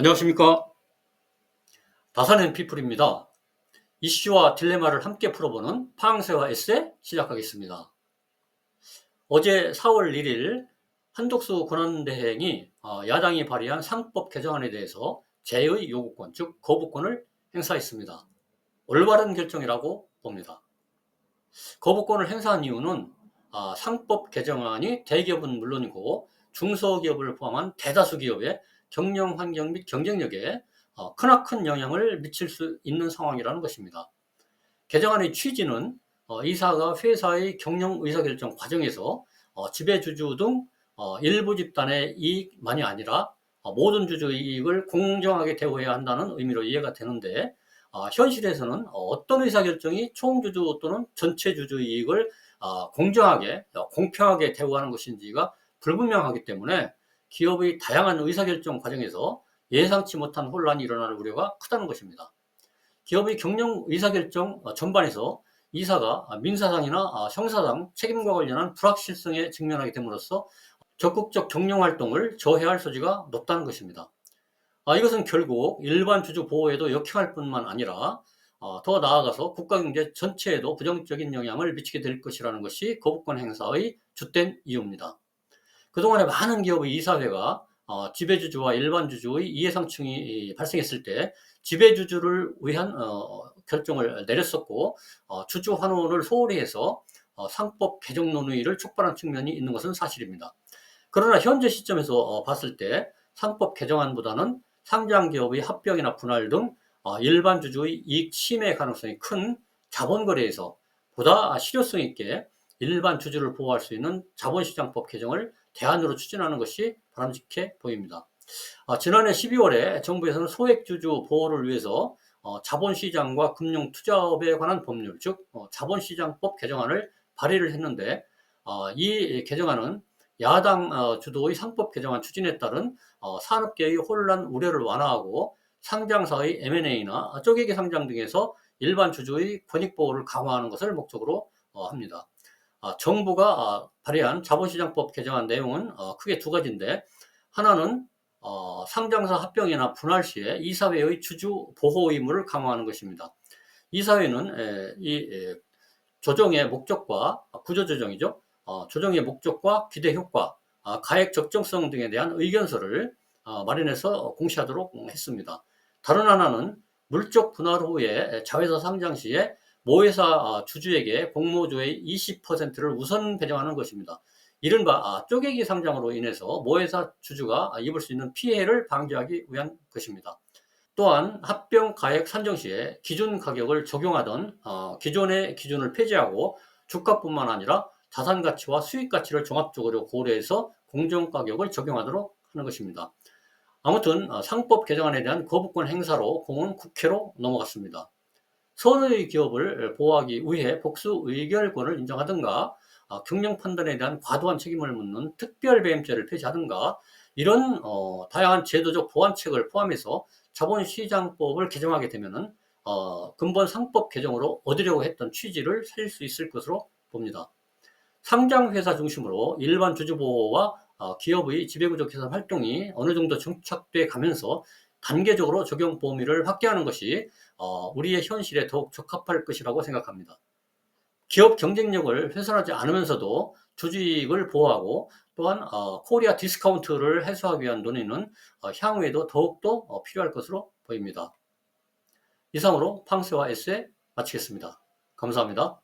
안녕하십니까. 다산앤 피플입니다. 이슈와 딜레마를 함께 풀어보는 파랑새와 에세 시작하겠습니다. 어제 4월 1일 한독수 권한대행이 어, 야당이 발의한 상법 개정안에 대해서 제의 요구권, 즉 거부권을 행사했습니다. 올바른 결정이라고 봅니다. 거부권을 행사한 이유는 아, 상법 개정안이 대기업은 물론이고 중소기업을 포함한 대다수 기업의 경영 환경 및 경쟁력에 어, 크나큰 영향을 미칠 수 있는 상황이라는 것입니다. 개정안의 취지는 어, 이사가 회사의 경영 의사결정 과정에서 어, 지배주주 등 일부 집단의 이익만이 아니라 모든 주주의 이익을 공정하게 대우해야 한다는 의미로 이해가 되는데 현실에서는 어떤 의사결정이 총주주 또는 전체 주주의 이익을 공정하게 공평하게 대우하는 것인지가 불분명하기 때문에 기업의 다양한 의사결정 과정에서 예상치 못한 혼란이 일어날 우려가 크다는 것입니다. 기업의 경영 의사결정 전반에서 이사가 민사상이나 형사상 책임과 관련한 불확실성에 직면하게 됨으로써 적극적 경영 활동을 저해할 소지가 높다는 것입니다. 아, 이것은 결국 일반 주주 보호에도 역행할 뿐만 아니라 어, 더 나아가서 국가경제 전체에도 부정적인 영향을 미치게 될 것이라는 것이 거부권 행사의 주된 이유입니다. 그동안에 많은 기업의 이사회가 어, 지배주주와 일반주주의 이해상충이 발생했을 때 지배주주를 위한 어, 결정을 내렸었고 어, 주주 환원을 소홀히 해서 어, 상법 개정 논의를 촉발한 측면이 있는 것은 사실입니다. 그러나 현재 시점에서 어, 봤을 때 상법 개정안보다는 상장 기업의 합병이나 분할 등 어, 일반 주주의 이익 침해 가능성이 큰 자본 거래에서 보다 실효성 있게 일반 주주를 보호할 수 있는 자본시장법 개정을 대안으로 추진하는 것이 바람직해 보입니다. 어, 지난해 12월에 정부에서는 소액주주 보호를 위해서 어, 자본시장과 금융투자업에 관한 법률, 즉 어, 자본시장법 개정안을 발의를 했는데 어, 이 개정안은 야당 어, 주도의 상법 개정안 추진에 따른 어, 산업계의 혼란 우려를 완화하고 상장사의 M&A나 쪼개기 상장 등에서 일반 주주의 권익 보호를 강화하는 것을 목적으로 합니다. 아, 정부가 아, 발의한 자본시장법 개정안 내용은 어, 크게 두 가지인데 하나는 어, 상장사 합병이나 분할 시에 이사회의 주주 보호 의무를 강화하는 것입니다. 이사회는 이 조정의 목적과 구조 조정이죠. 어, 조정의 목적과 기대 효과, 아, 가액 적정성 등에 대한 의견서를 마련해서 공시하도록 했습니다. 다른 하나는 물적 분할 후에 자회사 상장 시에 모회사 아, 주주에게 공모주의 20%를 우선 배정하는 것입니다. 이른바 아, 쪼개기 상장으로 인해서 모회사 주주가 입을 수 있는 피해를 방지하기 위한 것입니다. 또한 합병 가액 산정 시에 기준 가격을 적용하던 어, 기존의 기준을 폐지하고 주가뿐만 아니라 자산 가치와 수익 가치를 종합적으로 고려해서 공정 가격을 적용하도록 하는 것입니다. 아무튼 어, 상법 개정안에 대한 거부권 행사로 공은 국회로 넘어갔습니다. 선의 기업을 보호하기 위해 복수 의결권을 인정하든가 어, 경영 판단에 대한 과도한 책임을 묻는 특별 배임죄를 폐지하든가 이런 어, 다양한 제도적 보완책을 포함해서 자본시장법을 개정하게 되면은 어, 근본 상법 개정으로 얻으려고 했던 취지를 살릴 수 있을 것으로 봅니다. 상장회사 중심으로 일반 주주보호와 어, 기업의 지배구조 개선 활동이 어느 정도 정착돼 가면서 단계적으로 적용 범위를 확대하는 것이 어, 우리의 현실에 더욱 적합할 것이라고 생각합니다. 기업 경쟁력을 훼손하지 않으면서도 주주이익을 보호하고 또한 어, 코리아 디스카운트를 해소하기 위한 논의는 어, 향후에도 더욱더 어, 필요할 것으로 보입니다. 이상으로 팡스와 에세 마치겠습니다. 감사합니다.